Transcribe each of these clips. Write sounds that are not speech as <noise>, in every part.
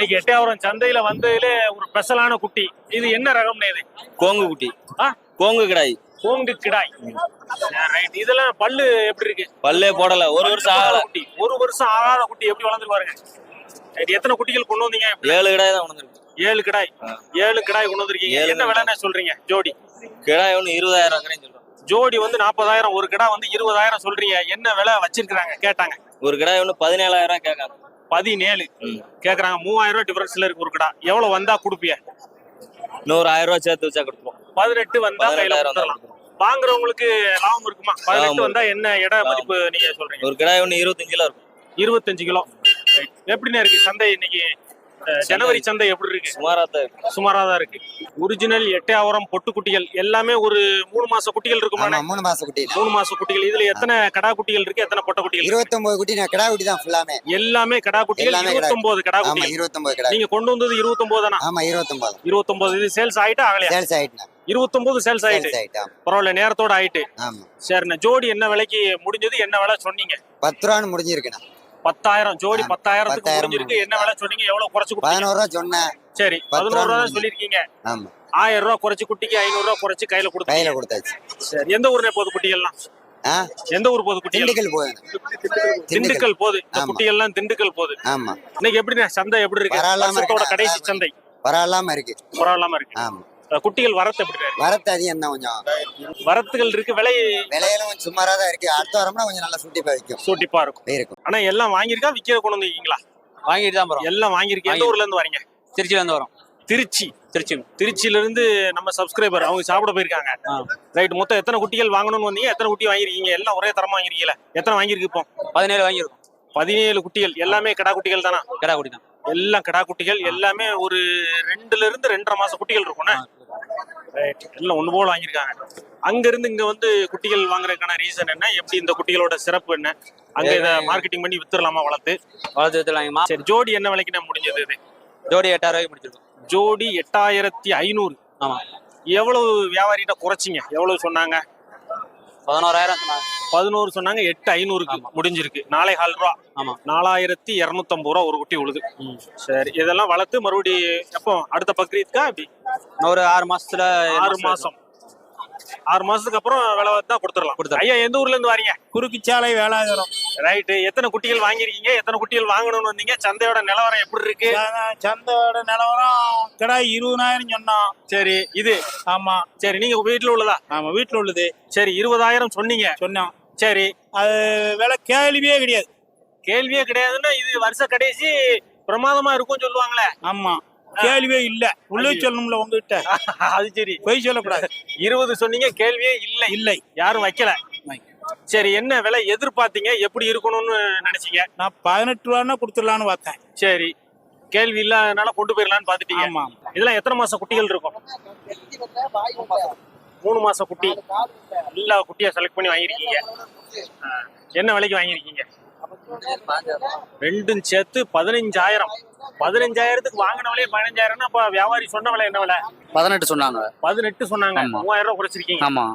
இன்னைக்கு எட்டையாவரம் சந்தையில வந்ததுல ஒரு ஸ்பெஷலான குட்டி. இது என்ன ரகம்னு இது? கோங்கு குட்டி. ஆ? கோங்கு கிடாய். கோங்கு கிடாய். ரைட் இதெல்லாம் பல்லு எப்படி இருக்கு? பல்லே போடல. ஒரு வருஷம் ஆகல. குட்டி. ஒரு வருஷம் ஆகாத குட்டி எப்படி வளர்ந்து பாருங்க. எத்தனை குட்டிகள் கொண்டு வந்தீங்க ஏழு கிடாய் தான் உணர்ந்துருக்கு ஏழு கிடாய். ஏழு கிடாய் கொண்டு வந்திருக்கீங்க. என்ன விலைன்னு சொல்றீங்க? ஜோடி. கிடாய் ஒன்று இருபதாயிரம் சொல்றோம். ஜோடி வந்து நாற்பதாயிரம் ஒரு கிடா வந்து இருபதாயிரம் சொல்றீங்க. என்ன விலை வச்சிருக்காங்க கேட்டாங்க. ஒரு கிடாய் ஒன்று பதினேழாயிரம் கேட்காங்க பதினேழு. கேக்குறாங்க மூவாயிரம் ரூபாய் டிஃபரன்ஸ்ல இருக்கு ஒரு கிடா. எவ்வளவு வந்தா கொடுப்பிய? இன்னொரு ஆயிரம் ரூபாய் சேர்த்து வச்சா கொடுப்போம் பதினெட்டு வந்தா கையில கொடுத்துடலாம். வாங்குறவங்களுக்கு லாபம் இருக்குமா? பதினெட்டு வந்தா என்ன இட மதிப்பு நீங்க சொல்றீங்க? ஒரு கிடாய் ஒன்று இருபத்தஞ்சு கிலோ இருக்கும். இருபத்தஞ்சு கிலோ. எப்படிண்ணே இருக்கு சந்தை இன்னைக்கு? ஜனவரி சந்தை எப்படி இருக்கு? சுமாரா தான் இருக்கு. சுமாரா தான் இருக்கு. ஒரிஜினல் எட்டையாவரம் பொட்டு குட்டிகள் எல்லாமே ஒரு மூணு மாச குட்டிகள் இருக்குமா? மூணு மாச குட்டி மூணு மாச குட்டிகள். இதுல எத்தனை கடா குட்டிகள் இருக்கு? எத்தனை பொட்டை குட்டிகள்? இருபத்தொன்பது குட்டி கிடா குட்டி தான் ஃபுல்லாமே எல்லாமே கடா குட்டிகள். இருபத்தொன்பது கடா குட்டிகள் இருபத்தொன்பது கிடா நீங்க கொண்டு வந்தது இருபத்தொன்பது தானா? ஆமா இருபத்தொன்பது. இருபத்தொன்பது. இது சேல்ஸ் ஆயிட்டா? ஆகலையா? சேல்ஸ் ஆயிட்டுனா இருபத்தொன்பது சேல்ஸ் ஆயிட்டு. ஆயிட்டா பரவாயில்ல நேரத்தோட ஆயிட்டு. சரிண்ணே. ஜோடி என்ன விலைக்கு முடிஞ்சது? என்ன விலை சொன்னீங்க? பத்து ரூபான்னு முடிஞ்சிருக்குண்ணா. பத்தாயிரம் ஜோடி பத்தாயிரத்துக்கு முடிஞ்சிருக்கு. என்ன விலை சொன்னீங்க? எவ்வளவு குறைச்சு பதினோரு ரூபா சொன்னேன். சரி பதினோரு ரூபா சொல்லிருக்கீங்க ஆமா. ஆயிரம் ரூபா குறைச்சு குட்டிக்கு ஐநூறு ரூபா குறைச்சு கையில கொடுத்தீங்க. கையில கொடுத்தாச்சு. சரி எந்த ஊர்ல போகுது குட்டிகள்லாம்? எந்த ஊர் போகுது குட்டிகள்? திண்டுக்கல் போகுது. திண்டுக்கல் போகுது. குட்டிகள்லாம் திண்டுக்கல் போகுது. ஆமா. இன்னைக்கு எப்படிண்ணே? சந்தை எப்படி இருக்கு. கடைசி சந்தை. பரவாயில்லாம இருக்கு. பரவாயில்லாம இருக்கு. ஆமா. குட்டிகள் வரத்து எப்படி வரத்து அதிகம் தான் கொஞ்சம். வரத்துகள் இருக்கு விலை விலையிலும் கொஞ்சம் சுமாரா தான் இருக்கு. அடுத்த வாரம்னா கொஞ்சம் நல்லா சுட்டி வைக்கும் சூட்டிப்பா இருக்கும். இருக்கும் ஆனா எல்லாம் வாங்கியிருக்கா விக்கிற கொண்டு வந்திருக்கீங்களா? வாங்கிட்டு தான் போறோம். எல்லாம் வாங்கியிருக்கேன் எந்த ஊர்ல இருந்து வரீங்க? திருச்சியில இருந்து வரோம். திருச்சி. திருச்சி திருச்சியில இருந்து நம்ம சப்ஸ்கிரைபர் அவங்க சாப்பிட போயிருக்காங்க. ரைட் மொத்தம் எத்தனை குட்டிகள் வாங்கணும்னு வந்தீங்க? எத்தனை குட்டி வாங்கிருக்கீங்க எல்லாம் ஒரே தரமா வாங்கிருக்கீங்களா எத்தனை வாங்கியிருக்கு இப்போ? பதினேழு வாங்கியிருக்கோம். பதினேழு குட்டிகள். எல்லாமே கடா குட்டிகள் தானா? கடா குடி தான். எல்லாம் கடா குட்டிகள். எல்லாமே ஒரு ரெண்டுல இருந்து ரெண்டரை மாசம் குட்டிகள் இருக்கும்ண்ணே ரைட் எல்லாம் ஒண்ணு போல வாங்கியிருக்காங்க. அங்க இருந்து இங்க வந்து குட்டிகள் வாங்குறதுக்கான ரீசன் என்ன? எப்படி இந்த குட்டிகளோட சிறப்பு என்ன? அங்க இதை மார்க்கெட்டிங் பண்ணி வித்துடலாமா வளர்த்து? வளர்த்து வித்துல வாங்கி மா சரி ஜோடி என்ன விலைக்கு நான் முடிஞ்சது இது? ஜோடி எட்டாயிரம் ரூபாய்க்கு முடிச்சிருக்கோம் ஜோடி எட்டாயிரத்தி ஐநூறு. ஆமா. எவ்வளவு வியாபாரிகிட்ட குறைச்சிங்க? எவ்வளவு சொன்னாங்க? பதினோராயிரம். பதினோரு சொன்னாங்க எட்டு ஐநூறுக்கு முடிஞ்சிருக்கு. நாளை கால் ரூபா. ஆமா. நாலாயிரத்தி இரநூத்தம்பது ரூபா ஒரு குட்டி உழுது. சரி இதெல்லாம் வளர்த்து மறுபடி எப்போ? அடுத்த பக்ரீத்க்கா அப்படி ஒரு ஆறு மாசத்துல ஆறு மாசம். ஆறு மாசத்துக்கு அப்புறம் விலை தான் கொடுத்துடலாம். கொடுத்துடலாம். ஐயா எந்த ஊர்ல இருந்து வரீங்க? குறுக்குச்சாலை வேளாகரம். ரைட்டு எத்தனை குட்டிகள் வாங்கியிருக்கீங்க? எத்தனை குட்டிகள் வாங்கணும்னு வந்தீங்க? சந்தையோட நிலவரம் எப்படி இருக்கு? சந்தையோட நிலவரம் கிடாய் இருபதாயிரம் சொன்னோம் சரி இது. ஆமா. சரி நீங்க வீட்டுல உள்ளதா? ஆமா வீட்டுல உள்ளது. சரி இருபதாயிரம் சொன்னீங்க. சொன்னோம் சரி. அது விலை கேள்வியே கிடையாது. கேள்வியே கிடையாதுன்னா இது வருஷ கடைசி பிரமாதமா இருக்கும்னு சொல்லுவாங்களே. ஆமா. கேள்வியே இல்ல. உள்ளே. சொல்லணும்ல உங்ககிட்ட. <laughs> அது சரி. பொய் சொல்லக்கூடாது. இருபது சொன்னீங்க கேள்வியே இல்லை. இல்லை. யாரும் வைக்கல. சரி என்ன விலை எதிர்பார்த்தீங்க? எப்படி இருக்கணும்னு நினைச்சீங்க? நான் பதினெட்டு ரூபான்னா கொடுத்துடலான்னு பார்த்தேன். சரி. கேள்வி இல்லாதனால கொண்டு போயிடலாம்னு பாத்துட்டீங்க ஆமா இதெல்லாம் எத்தனை மாச குட்டிகள் இருக்கும்? மூணு மாச குட்டி. எல்லா குட்டியா செலக்ட் பண்ணி வாங்கியிருக்கீங்க. என்ன விலைக்கு வாங்கியிருக்கீங்க? ரெண்டும் சேர்த்து பதினஞ்சாயிரம். பதினஞ்சாயிரத்துக்கு வாங்கின விலையே பதினஞ்சாயிரம்னா அப்ப வியாபாரி சொன்ன விலை என்ன விலை? பதினெட்டு சொன்னாங்க. பதினெட்டு சொன்னாங்க. மூவாயிரம் ரூபாய் குறைச்சிருக்கீங்க. ஆமா.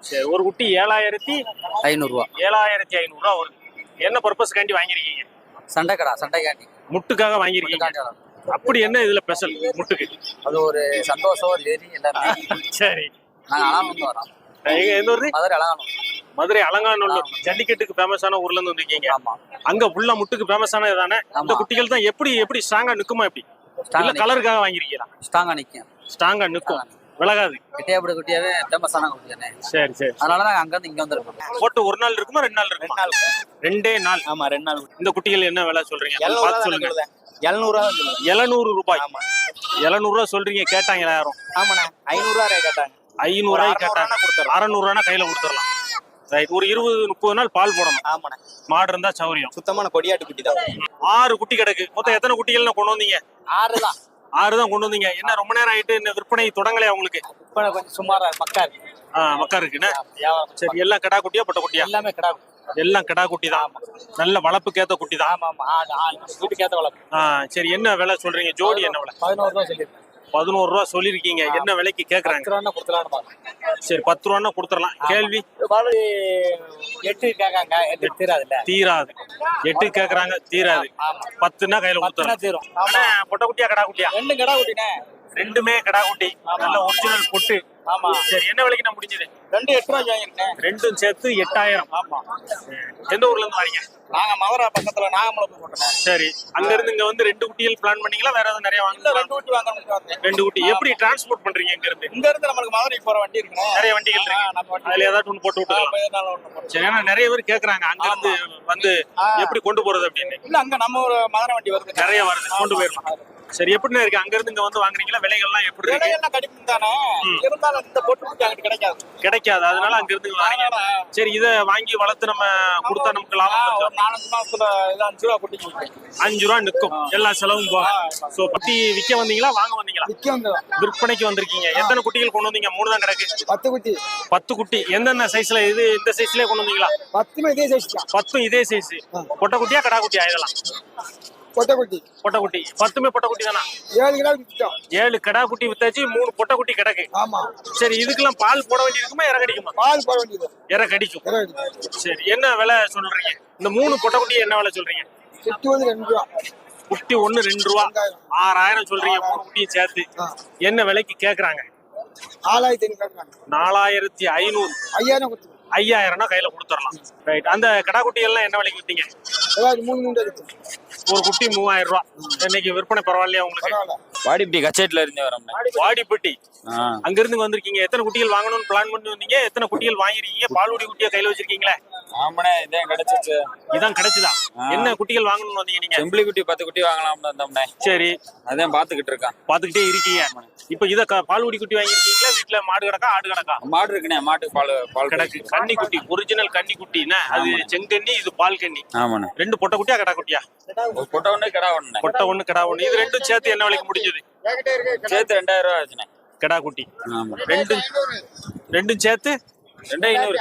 சரி ஒரு குட்டி ஏழாயிரத்தி ஐநூறு ரூபா. ஏழாயிரத்தி ஐநூறு ரூபா வருது. என்ன பர்பஸ்க்காண்டி வாங்கியிருக்கீங்க? சண்டை கடா சண்டை கேண்டி முட்டுக்காக வாங்கியிருக்கீங்க. அப்படி என்ன இதுல ஸ்பெஷல் முட்டுக்கு. அது ஒரு சந்தோஷம் வெறி எல்லாமே. சரி. நாங்க அலாம் வந்து வரோம். எங்க எந்த ஊரு? மதுரை அழகானோம் மதுரை அலங்காநல்லூர். ஜல்லிக்கட்டுக்கு ஃபேமஸான ஊர்ல இருந்து வந்திருக்கீங்க. ஆமா. அங்க ஃபுல்லா முட்டுக்கு ஃபேமஸானது தானே அந்த ஆமா. குட்டிகள் தான் எப்படி எப்படி ஸ்ட்ராங்கா நிக்குமா எப்படி? இல்ல கலருக்காக வாங்கிருக்கீங்களா? ஸ்ட்ராங்கா நிக்கும். ஸ்ட்ராங்கா நிக்கும். விலகாது. கிட்டியாபடி குட்டியாவே ஃபேமஸான குட்டி தானே சரி சரி. அதனால நாங்க அங்க இருந்து இங்க வந்திருக்கோம். போட்டு ஒரு நாள் இருக்குமா ரெண்டு நாள் இருக்குமா? ரெண்டே நாள். ஆமா ரெண்டு நாள். இந்த குட்டிகள் என்ன விலை சொல்றீங்க? பார்த்து சொல்லுங்க. எழுநூறு ரூபா சொல்லுவேன் எழுநூறு ரூபாய். எழுநூறு ரூபாய் சொல்றீங்க கேட்டாங்களா யாரும் ஆமாண்ணா. ஐநூறு ரூபா கேட்டாங்க. ஐநூறு ரூபாய் கேட்டாங்க அறநூறு ரூபா கையில கொடுத்துடலாம். ரைட். ஒரு இருபது முப்பது நாள் பால் போடணும். ஆமாண்ணா. மாடு இருந்தா சௌரியம். சுத்தமான கொடியாட்டு குட்டி தான். ஆறு குட்டி கிடக்கு. மொத்தம் எத்தனை குட்டிகள் கொண்டு வந்தீங்க? ஆறு தான். ஆறு தான் கொண்டு வந்தீங்க. என்ன ரொம்ப நேரம் ஆயிட்டு இந்த விற்பனை தொடங்கலையா உங்களுக்கு? கொஞ்சம் சுமாரா மக்கா இருக்கு. ஆ, மக்கா வியாபாரம் சரி எல்லாம் கிடா குட்டியா பட்ட குட்டியா? எல்லாமே கிடா எல்லாம் கிடா குட்டி தான். நல்ல வளர்ப்புக்கேத்த குட்டி தான். ஆமா ஆமா. வீட்டுக்கு ஏத்த வளர்ப்பு. ஆ, சரி என்ன விலை சொல்றீங்க? ஜோடி என்ன விலை? பதினோரு ரூபா சொல்லியிருக்கேன். பதினோரு ரூபா சொல்லிருக்கீங்க என்ன விலைக்கு கேக்குறாங்க? ரூபா சரி பத்து ரூபான்னா கொடுத்துடலாம். கேள்வி? எட்டு கேட்காங்க. எட்டு தீராதுல்ல தீராது. எட்டு கேக்குறாங்க தீராது. பத்துன்னா கையில பத்துனா கொடுத்துடலாம் தீரும். பொட்டை குட்டியா கடா குட்டியா? ரெண்டு கடை குட்டினே. ரெண்டுமே கடா குட்டி. நல்ல ஒரிஜினல் பொட்டு. ஆமா. சரி என்ன விலைக்கு நான் முடிஞ்சது? ரெண்டு எட்டு ரூபாய்க்கு வாங்கிருக்கேன் ரெண்டும் சேர்த்து எட்டாயிரம். ஆமா. எந்த ஊர்ல இருந்து வரீங்க? நாங்க மதுரை பக்கத்துல நாகமலை போட்டோம். சரி. அங்க இருந்து இங்க வந்து ரெண்டு குட்டிகள் பிளான் பண்ணீங்களா? வேற ஏதாவது நிறைய வாங்க ரெண்டு குட்டி வந்தேன். ரெண்டு குட்டி. எப்படி டிரான்ஸ்போர்ட் பண்றீங்க இங்க இருந்து இங்க இருந்து நம்மளுக்கு மதுரைக்கு போற வண்டி இருக்குண்ணே நிறைய வண்டிகள் இருக்கு. அதுல ஏதாச்சும் ஒண்ணு போட்டு விட்டுக்கலாம். சரி ஏன்னா நிறைய பேர் கேக்குறாங்க அங்க இருந்து வந்து. எப்படி கொண்டு போறது அப்படின்னு. இல்ல அங்க நம்ம ஒரு மதுரை வண்டி வருது. நிறைய வருது. கொண்டு போயிடலாம். சரி எப்படிண்ணே இருக்கு? அங்க இருந்து இங்க வந்து வாங்குறீங்களா? விலைகள்லாம் எப்படி இருக்கு? கடிக்கும் தானே இருந்தாலும் இந்த பொட்டு அங்கிட்டு கிடைக்காது. கிடைக்காது. அதனால அங்க இருந்து அதனால சரி இத வாங்கி வளர்த்து நம்ம கொடுத்தா நமக்கு லாபம் இருக்கும் நாலஞ்சு மாசத்துல அஞ்சு ரூபா குட்டி அஞ்சு ரூபா நிக்கும் எல்லா செலவும் போக சோ பத்தி விக்க வந்தீங்களா? வாங்க வந்தீங்களா? விற்க வந்துடும் விற்பனைக்கு வந்திருக்கீங்க. எத்தனை குட்டிகள் கொண்டு வந்தீங்க? மூணு தான் கிடக்கு. பத்து குட்டி. பத்து குட்டி. எந்தெந்த சைஸ்ல இது இந்த சைஸ்லயே கொண்டு வந்தீங்களா? பத்துமே இதே சைஸ் தான். பத்தும் இதே சைஸ் பொட்டை குட்டியா கடா குட்டியா? இதெல்லாம். கொட்டை குட்டி பொட்டை குட்டி பத்துமே பொட்டை குட்டி தானா? ஏழு கிலோ விற்றோம் ஏழு கடா குட்டி வித்தாச்சு மூணு பொட்டை குட்டி கிடக்கு. ஆமா. சரி இதுக்கெல்லாம் பால் போட வேண்டியிருக்குமா இற கடிக்குமா பால் போட வேண்டியது. இற கடிக்கும் இருபது குட்டி. சரி என்ன விலை சொல்றீங்க? இந்த மூணு பொட்டை குட்டி என்ன விலை சொல்றீங்க? வந்து ரெண்டு ரூபா. குட்டி ஒண்ணு ரெண்டு ரூபா. ஆறாயிரம் சொல்றீங்க மூணு குட்டியும் சேர்த்து. என்ன விலைக்கு கேக்குறாங்க? ஆளாயிரத்தி ஐநூறு நாலாயிரத்தி ஐநூறு. ஐயாயிரம் கொடுத்து. ஐயாயிரம்னா கையில கொடுத்துடலாம். ரைட் அந்த கடா குட்டி எல்லாம் என்ன விலைக்கு வித்தீங்க? ஏதாவது மூணு மூணு ஒரு குட்டி மூவாயிரம் ரூபா. இன்னைக்கு விற்பனை பரவாயில்லையா உங்களுக்கு? வாடிப்பட்டி கச்சேட்டில இருந்து வரோம்ண்ணே. வாடிப்பட்டி. அங்க இருந்து வந்திருக்கீங்க. எத்தனை குட்டிகள் வாங்கணும்னு பிளான் பண்ணி வந்தீங்க எத்தனை குட்டிகள் வாங்கிருக்கீங்க பால்குடி குட்டியா கையில வச்சிருக்கீங்களே? ஆமாண்ணே இதே கிடைச்சிச்சு. இதான் கிடைச்சதா. என்ன குட்டிகள் வாங்கணும்னு வந்தீங்க நீங்க? செம்பிளி குட்டி பத்து குட்டி வாங்கலாம்னு வந்தோம்ண்ணே. சரி. அதான் பாத்துக்கிட்டு இருக்கான் பாத்துக்கிட்டே இருக்கீங்க. இப்ப இத பால்குடி குட்டி வாங்கிருக்கீங்களா வீட்டுல மாடு கிடக்கா ஆடு கிடக்கா? மாடு இருக்குண்ணே மாட்டுக்கு பால் பால் கிடக்கு. கன்னி குட்டி ஒரிஜினல் கன்னி குட்டின்னா அது செங்கண்ணி இது பால் கன்னி. ஆமாண்ணே. ரெண்டு பொட்டை குட்டியா கடா குட்டியா? ஒரு கொட்டை ஒண்ணு கிடா ஒண்ணு பொட்டை ஒண்ணு கடா ஒண்ணு. இது ரெண்டும் சேர்த்து என்ன விலைக்கு முடிஞ்சது? சேர்த்து ரெண்டாயிரம் ரூபா ஆச்சுண்ணே. கடா குட்டி. ஆமா. ரெண்டும் ரெண்டும் சேர்த்து ரெண்டு ஐநூறு.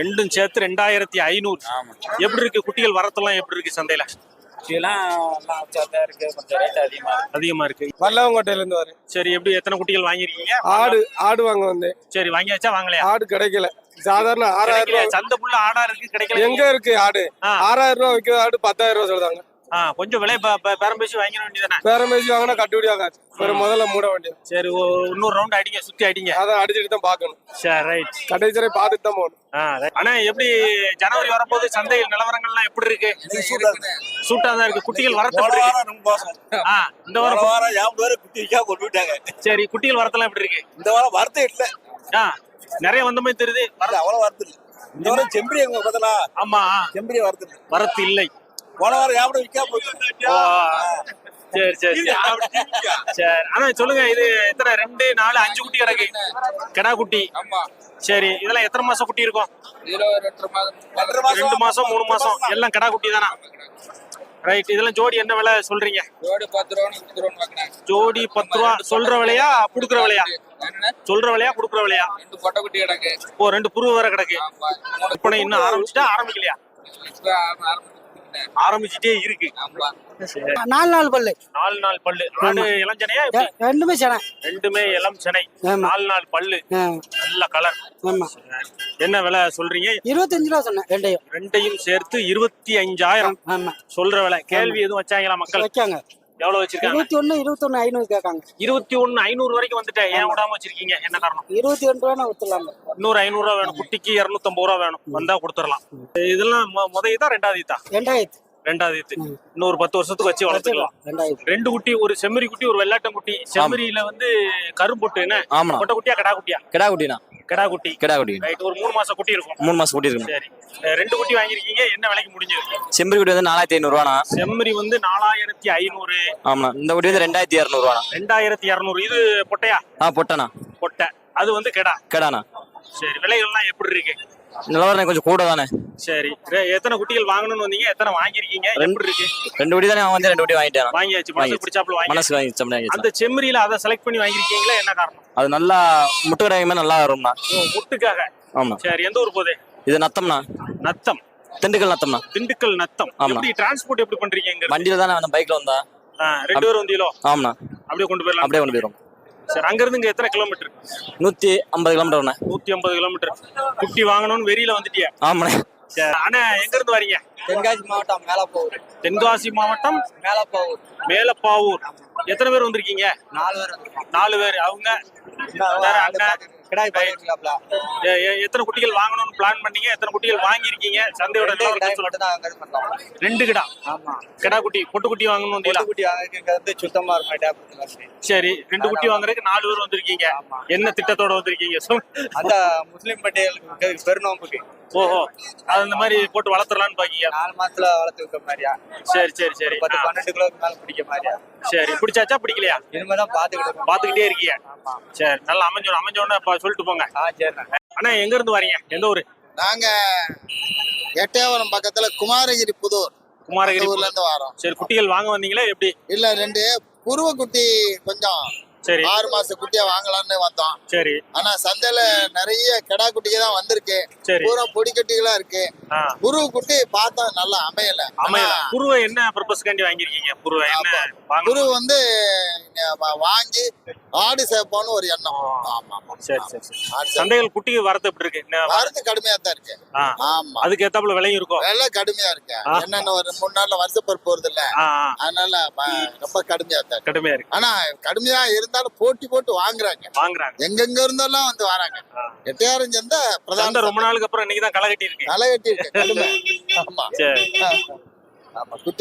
ரெண்டும் சேர்த்து ரெண்டாயிரத்தி ஐநூறு. ஆமா. எப்படி இருக்கு? குட்டிகள் வரத்தெல்லாம் எப்படி இருக்கு சந்தையில? அதிகமா இருக்கு. அதிகமா இருக்கு. வல்லவங்கோட்டையில இருந்து வரேன் சரி எப்படி எத்தனை குட்டிகள் வாங்கிருக்கீங்க ஆடு ஆடு வாங்க வந்தேன். சரி வாங்கியாச்சா வாங்கலையா? ஆடு கிடைக்கல. சாதாரண ஆறாயிரம்? ரூபாய் சந்தை புள்ள ஆடா இருக்கு கிடைக்கல எங்க இருக்கு ஆடு. ஆறாயிரம் ரூபாய் விற்கிற ஆடு பத்தாயிரம் ரூபாய் சொல்றாங்க. கொஞ்சம் விலை பேரம் பேசி வாங்கிட வேண்டியதானே பேரம் பேசி வாங்கினா கட்டுப்படி ஆகாது ஒரு முதல்ல மூட வேண்டியது. சரி ஒரு- இன்னொரு ரவுண்ட் அடிங்க சுத்தி அடிங்க. அதான் அடிச்சுட்டு தான் பார்க்கணும். சரி ரைட் கடைசி பார்த்துட்டு தான் போகணும். ஆனா எப்படி ஜனவரி வரப்போது சந்தையில் நிலவரங்கள்லாம் எப்படி இருக்கு? சூட்டா தான் இருக்கு. குட்டிகள் வரத்து ஆ, இந்த வாரம் வாரம் பேரு குட்டி வைக்காம கொண்டு விட்டாங்க. சரி குட்டிகள் வரத்தெல்லாம் எப்படி இருக்கு? இந்த வாரம் வரத்தே இல்ல. ஆ நிறைய வந்த மாதிரி தெரியுது. அவ்வளவு வரத்து இல்ல. இந்த வாரம் செம்பரி எங்க பார்த்தலா ஆமா. செம்பரி வரத்து இல்ல. வரத்து இல்லை. போன வாரம் ஏன் விற்காம போச்சு சரி சரி சரி. சரி ஆனா சொல்லுங்க இது எத்தனை? ரெண்டு நாலு அஞ்சு குட்டி கிடக்கு. கிடா குட்டி சரி இதெல்லாம் எத்தனை மாசம் குட்டி இருக்கும்? ரெண்டு மாசம் மூணு மாசம். எல்லாம் கிடா குட்டி தானா ரைட் இதெல்லாம் ஜோடி என்ன விலை சொல்றீங்க? ஜோடி பத்து ரூபா சொல்ற விலையா குடுக்குற விலையா? சொல்ற விலையா குடுக்குற விலையா? ஓ ரெண்டு புருவ வேற கிடக்கு. விற்பனை இன்னும் ஆரம்பிச்சுட்டா ஆரம்பிக்கலையா? ஆரம்பிச்சுட்டே இருக்கு. நாலு நாலு பல்லு. நாலு நாள் பல்லு. இளஞ்சனையா எப்படி? ரெ- ரெண்டுமே சேனை ரெண்டுமே இளம் செனை ஆமா. நாலு நாள் பல்லு. நல்ல கலர் ஆமா. என்ன விலை சொல்றீங்க? இருபத்தஞ்சு ரூபா சொன்னேன் ரெண்டையும். ரெண்டையும் சேர்த்து இருபத்தி அஞ்சாயிரம் ஆமா. சொல்ற விலை. கேள்வி எதுவும் வச்சாங்களா மக்கள்? வைக்காங்க எவ்வளவு வச்சிருக்காங்க? இருபத்தி ஒண்ணு இருபத்தி ஒண்ணு ஐநூறு கேட்காங்க. இருபத்தி ஒண்ணு ஐநூறு வரைக்கும் வந்துட்டேன் ஏன் விடாம வச்சிருக்கீங்க? என்ன காரணம்? இருபத்தி ரெண்டு ரூபா வித்துலாம் இன்னொரு ஐநூறு ரூபா வேணும். குட்டிக்கு இருநூத்தம்பது ரூபா வேணும். வந்தா கொடுத்துடலாம். இதெல்லாம் மொ- முத இதா ரெண்டாவது இதா? ரெண்டாயிரத்து. ரெண்டாவது இது. இன்னொரு பத்து வருஷத்துக்கு வச்சு வளர்த்துக்கலாம். ரெண்டு குட்டி ஒரு செம்மறி குட்டி ஒரு வெள்ளாட்டம் குட்டி. செம்மறியில வந்து கரும்பொட்டு என்ன? கொட்டை குட்டியா கடா குட்டியா கிடா குட்டிண்ணா கடா குட்டி கிடா குட்டி ரைட் ஒரு மூணு மாசம் குட்டி இருக்கும். மூணு மாசம் குட்டி இருக்குண்ணா சரி. ரெண்டு குட்டி வாங்கிருக்கீங்க என்ன விலைக்கு முடிஞ்சது செம்பரி குட்டி வந்து நாலாயிரத்தி ஐநூறுவாண்ணா. செம்மறி வந்து நாலாயிரத்தி ஐநூறு. ஆமாண்ணா இந்த குட்டி வந்து ரெண்டாயிரத்தி இரநூறுவாண்ணா. ரெண்டாயிரத்தி இரநூறு. இது பொட்டையா? ஆ பொட்டண்ணா. பொட்டை. அது வந்து கெடா. கிடாண்ணா. சரி. விலைகள்லாம் எப்படி இருக்கு? நிலவரம் கொஞ்சம் கூட தானே சரி எத்தனை குட்டிகள் வாங்கணும்னு வந்தீங்க? எத்தனை வாங்கிருக்கீங்க எப்படி இருக்கு? ரெண்டு குட்டி தானே வந்து ரெண்டு குட்டி வாங்கிட்டேன் வாங்கியாச்சு. மனசு. பிடிச்சாப்புல வாங்கி மனசுக்கு வாங்கி அந்த செம்மறியில அதை செலக்ட் பண்ணி வாங்கிருக்கீங்களா என்ன காரணம்? அது நல்லா முட்டை கிடைக்குமே நல்லா வரும்ண்ணா. ஓ, முட்டுக்காக. ஆமா. சரி எந்த ஊர் போகுது? இது நத்தம்ண்ணா. நத்தம். திண்டுக்கல் நத்தம்ண்ணா. திண்டுக்கல் நத்தம். ஆமா. எப்படி டிரான்ஸ்போர்ட் எப்படி பண்றீங்க? வண்டியில தானே பைக்ல வந்தா ரெண்டு பேரும் வந்தீங்களோ? ஆமாண்ணா. அப்படியே கொண்டு போயிடலாம்? அப்படியே கொண்டு போயிடும் சரி அங்க இருந்து இங்க எத்தனை கிலோமீட்டர் நூத்தி ஐம்பது கிலோமீட்டர் நூத்தி ஐம்பது கிலோமீட்டர் குட்டி வாங்கணும்னு வெறியில வந்துட்டியா? ஆமாண்ணே. சரி அண்ணா எங்க இருந்து வரீங்க? தென்காசி மாவட்டம் மேலப்போவூர். தென்காசி மாவட்டம்? மேலப்போவூர். மேலப்பாவூர். எத்தனை பேர் வந்திருக்கீங்க? நாலு பேர். நாலு பேர். அவங்க? அண்ணன் கிடாய் பாத்துக்கலாம்ல எத்தனை குட்டிகள் வாங்கணும்னு பிளான் பண்ணீங்க? எத்தனை குட்டிகள் வாங்கியிருக்கீங்க? சந்தையோட ரெண்டு கிடா? ஆமா. கிடா குட்டி பொட்டு குட்டி வாங்கணும் குட்டி வாங்க சுத்தமா இருக்கும் சரி ரெண்டு குட்டி வாங்குறதுக்கு நாலு பேர் வந்திருக்கீங்க. என்ன திட்டத்தோட வந்திருக்கீங்க. அந்த முஸ்லீம் பட்டியலுக்கு பெருநோம்புக்கு ஓஹோ அது இந்த மாதிரி போட்டு வளர்த்துறலாம்னு பாக்கீங்க நாலு மாசத்துல வளர்த்து வைக்க மாதிரியா? சரி சரி சரி. பத்து பன்னெண்டு கிலோக்கு மேல பிடிக்க மாதிரியா? சரி. பிடிச்சாச்சா? பிடிக்கலையா? இனிமேதான் பாத்துக்கிட்டு. பாத்துக்கிட்டே இருக்கீங்க சரி. நல்லா அமைஞ்சோம் அமைஞ்சோன்னு சொல்லிட்டு போங்க. ஆ சரிண்ணா. அண்ணா எங்க இருந்து வரீங்க? எந்த ஊரு? நாங்க எட்டயபுரம் பக்கத்துல குமாரகிரி புதூர். குமாரகிரி ஊர்ல இருந்து வரோம். சரி குட்டிகள் வாங்க வந்தீங்களா? எப்படி? இல்ல ரெண்டு. புருவ குட்டி கொஞ்சம். சரி. ஆறு மாச குட்டியா வாங்கலாம்னு வந்தோம். சரி. ஆனா சந்தையில நிறைய கிடா குட்டிங்க தான் வந்திருக்கு. பூரா பொடி குட்டிகளா இருக்கு. புருவ குட்டி பார்த்தா நல்லா அமையல. அமையல. புருவை என்ன பர்பஸ்க்காண்டி வாங்கிருக்கீங்க புருவை என்ன குரு வந்து வாங்கி ஆடு சேர்ப்போம்னு ஒரு எண்ணம். ஆமா ஆமா சரி சரி சரி. சந்தைகள் குட்டி வரது எப்படி இருக்கு? வரது கடுமையா தான் இருக்கு. ஆமா. அதுக்கு ஏத்தாப்புல விலையும் இருக்கும். விலை கடுமையா இருக்கு. என்னென்ன ஒரு மூணு நாள்ல வருஷப்பருப்பு போறது இல்ல அதனால ரொம்ப கடுமையா தான் இருக்கு. கடுமையா இருக்கு. ஆனா கடுமையா இருந்தாலும் போட்டி போட்டு வாங்குறாங்க? வாங்குறாங்க. எங்கெங்க இருந்தெல்லாம் வந்து வராங்க. எட்டையாரம் சந்தை பிரதான ரொம்ப நாளுக்கு அப்புறம் இன்னைக்கு தான் களை கட்டி இருக்கு களை கட்டி இருக்கு ஆமா. ஆமா. குட்டி